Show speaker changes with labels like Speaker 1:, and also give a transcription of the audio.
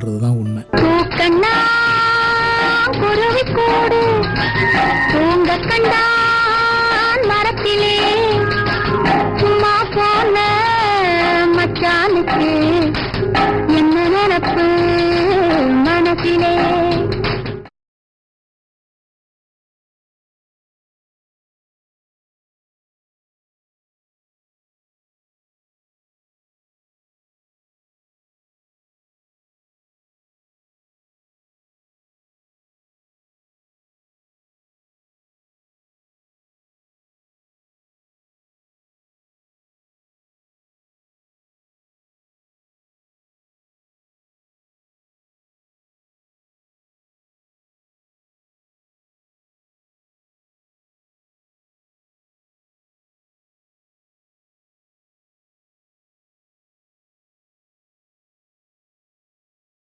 Speaker 1: அப்படின்றது தான் உண்மை
Speaker 2: மரத்திலே. சும்மா போன மச்சானுக்கு.